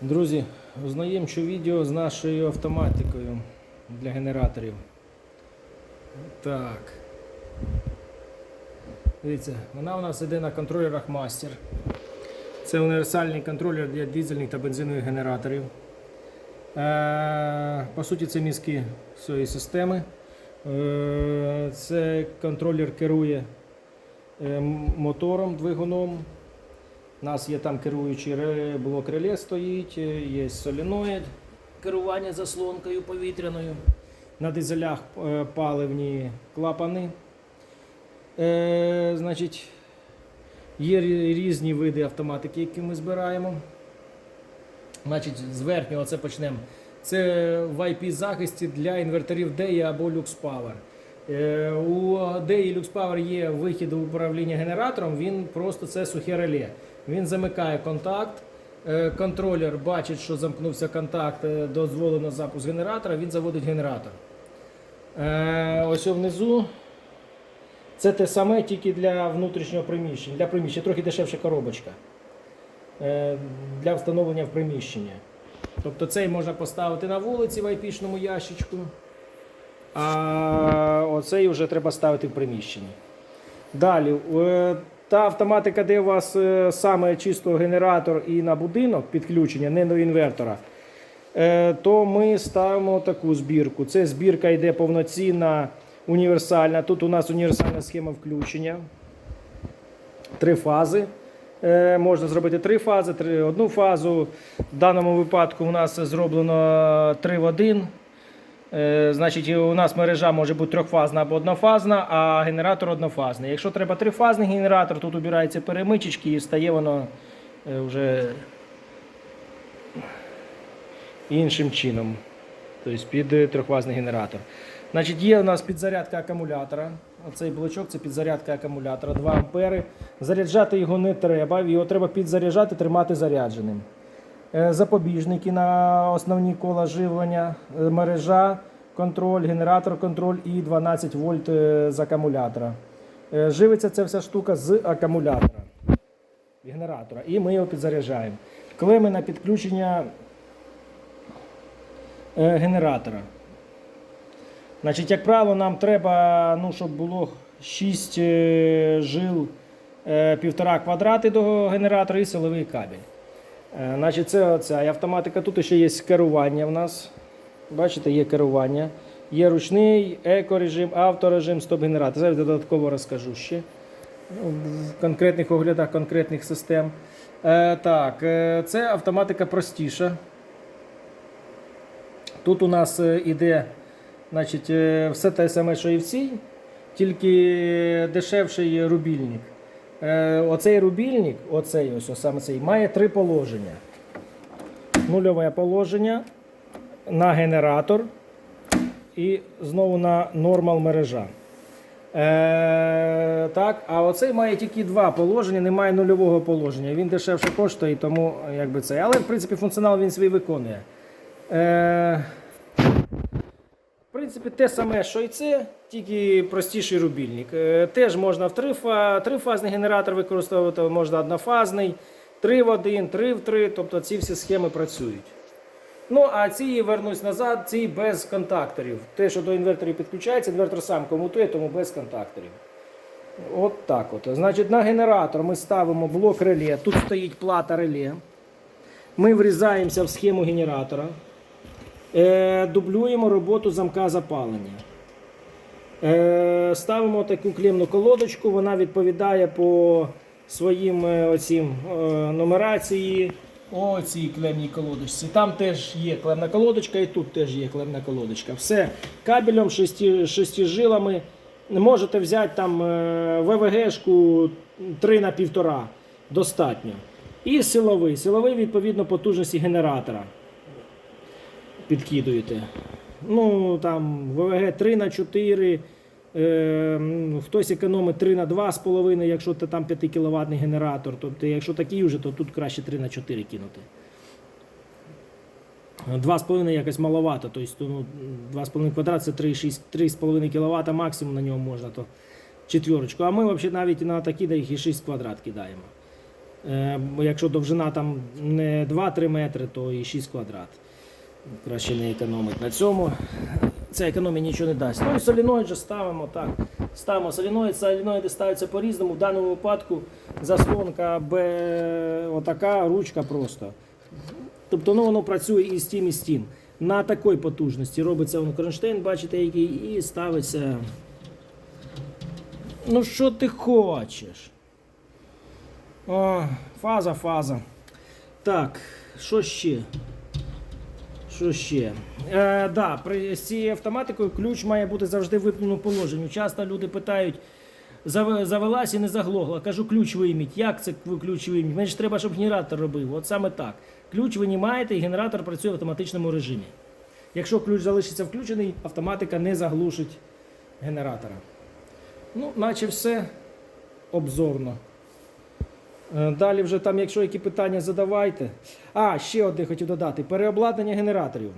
Друзі, ознайомчу відео з нашою автоматикою для генераторів. Так. Дивіться, вона у нас йде на контролерах Master. Це універсальний контролер для дизельних та бензинових генераторів. Е, По суті, це мізки цієї системи. Е, Це контролер керує е, мотором, двигуном. У нас є там керуючий блок реле стоїть, е, є соліноїд, керування заслонкою повітряною. На дизелях е, паливні клапани. Е, значить, є різні види автоматики, які ми збираємо. Значить, з верхнього це почнемо. Це в IP захисті для інверторів DEI або LuxPower. Е, У DEI і LuxPower є вихід у управління генератором, він просто це сухе реле. Він замикає контакт. е, Контролер бачить, що замкнувся контакт, е, дозволено запуск генератора, він заводить генератор. Ось внизу це те саме, тільки для внутрішнього приміщення. Для приміщення трохи дешевша коробочка для встановлення в приміщення. Тобто цей можна поставити на вулиці в айпішному ящичку, а оцей вже треба ставити в приміщенні. Далі, е, та автоматика, де у вас е, саме чисто генератор і на будинок підключення, не до інвертора, е, то ми ставимо таку збірку. Це збірка йде повноцінна, універсальна. Тут у нас універсальна схема включення. Три фази. Можна зробити три фази, три, одну фазу. В даному випадку у нас зроблено 3 в 1. Е, Значить, у нас мережа може бути трьохфазна або однофазна, а генератор однофазний. Якщо треба трифазний генератор, тут убираються перемичечки і стає воно е, вже іншим чином. Тобто під е, трьохфазний генератор. Значить, є у нас підзарядка акумулятора. Оцей блочок це підзарядка акумулятора 2 ампери. Заряджати його не треба, його треба підзаряджати, тримати зарядженим. Е, Запобіжники на основні кола живлення, е, мережа, контроль, генератор, контроль і 12 вольт е, з акумулятора. Живиться ця вся штука з акумулятора генератора, і ми його підзаряджаємо. Клеми на підключення генератора. Значить, як правило, нам треба, ну, щоб було 6 жил е, півтора квадрати до генератора і силовий кабель. Е, Значить, це оця автоматика. Тут ще є керування в нас. Бачите, є керування. Є ручний, екорежим, авторежим, стоп-генератор. Зараз додатково розкажу ще ну, в конкретних оглядах конкретних систем. Е, так, е, це автоматика простіша. Тут у нас е, іде значить, все те саме, що і в цій, тільки дешевший рубільник. Е, Оцей рубільник, оцей ось, ось саме цей, має три положення. Нульове положення на генератор і знову на нормал мережа. Е, так, а оцей має тільки два положення, немає нульового положення. Він дешевше коштує, тому якби це. Але в принципі функціонал він свій виконує. Е, принципі, те саме, що і це, тільки простіший рубільник. Е, Теж можна в трифа, трифазний генератор використовувати, можна однофазний, 3 в 1, 3 в 3, тобто ці всі схеми працюють. Ну, а ці вернусь назад, ці без контакторів. Те, що до інверторів підключається, інвертор сам комутує, тому без контакторів. От так от. Значить, на генератор ми ставимо блок реле. Тут стоїть плата реле. Ми врізаємося в схему генератора. Е, дублюємо роботу замка запалення. Е, ставимо таку клемну колодочку, вона відповідає по своїм е, оцім, е, нумерації. О, цій клемній колодочці. Там теж є клемна колодочка, і тут теж є клемна колодочка. Все кабелем, шести, шести жилами. Можете взяти там е, ВВГшку 3 на 1,5. Достатньо. І силовий. Силовий відповідно потужності генератора підкидуєте. Ну, там ВВГ 3 на 4, е, хтось економить 3 на 2,5, якщо це там 5 кВт генератор. Тобто, якщо такий вже, то тут краще 3 на 4 кинути. 2,5 якось маловато, тобто ну, 2,5 квадрат це 3,5 кВт максимум на ньому можна, то четверочку. А ми взагалі навіть на такі да їх і 6 квадрат кидаємо. Е, якщо довжина там не 2-3 метри, то і 6 квадрат. Краще не економить на цьому. Це економія нічого не дасть. Ну і соліноїд же ставимо так. Ставимо соліноїд, соліноїди ставляться по-різному. В даному випадку заслонка Б, отака, ручка просто. Тобто ну, воно працює і з тим, і з тим. На такій потужності робиться воно кронштейн, бачите, який, і ставиться. Ну що ти хочеш? О, фаза, фаза. Так, що ще? Що ще? Е, да, при з цією автоматикою ключ має бути завжди в випненому положенні. Часто люди питають, «Зав- завелась і не заглохла. Кажу, ключ вийміть. Як це ключ вийміть? Мені ж треба, щоб генератор робив. От саме так. Ключ винімаєте і генератор працює в автоматичному режимі. Якщо ключ залишиться включений, автоматика не заглушить генератора. Ну, наче все обзорно. Е, Далі вже там, якщо які питання задавайте. А, ще одне хотів додати: переобладнання генераторів.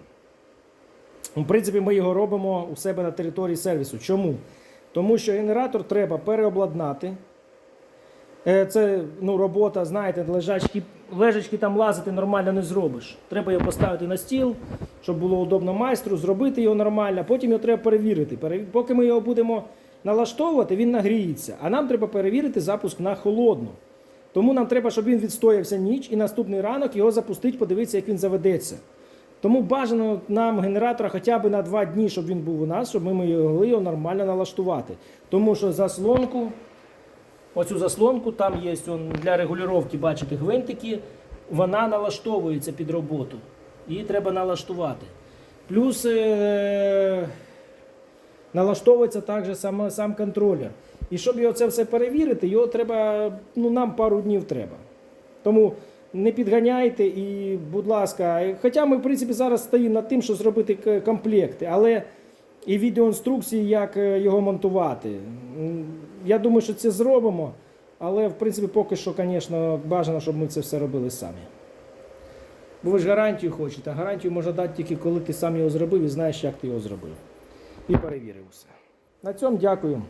В принципі, ми його робимо у себе на території сервісу. Чому? Тому що генератор треба переобладнати. Е, Це ну, робота, знаєте, лежачки, лежачки там лазити нормально не зробиш. Треба його поставити на стіл, щоб було удобно майстру, зробити його нормально, потім його треба перевірити. Поки ми його будемо налаштовувати, він нагріється. А нам треба перевірити запуск на холодну. Тому нам треба, щоб він відстоявся ніч і наступний ранок його запустити, подивитися, як він заведеться. Тому бажано нам генератора хоча б на два дні, щоб він був у нас, щоб ми могли його нормально налаштувати. Тому що заслонку, оцю заслонку, там є для регулювання, бачите, гвинтики, вона налаштовується під роботу. Її треба налаштувати. Плюс е- налаштовується також сам, сам контролер. І щоб його це все перевірити, його треба, ну нам пару днів треба. Тому не підганяйте і, будь ласка, хоча ми, в принципі, зараз стоїмо над тим, що зробити комплекти, але і відеоінструкції, як е, його монтувати. Я думаю, що це зробимо, але в принципі поки що, звісно, бажано, щоб ми це все робили самі. Бо ви ж гарантію хочете, а гарантію можна дати тільки коли ти сам його зробив і знаєш, як ти його зробив. І перевірив все. На цьому дякую.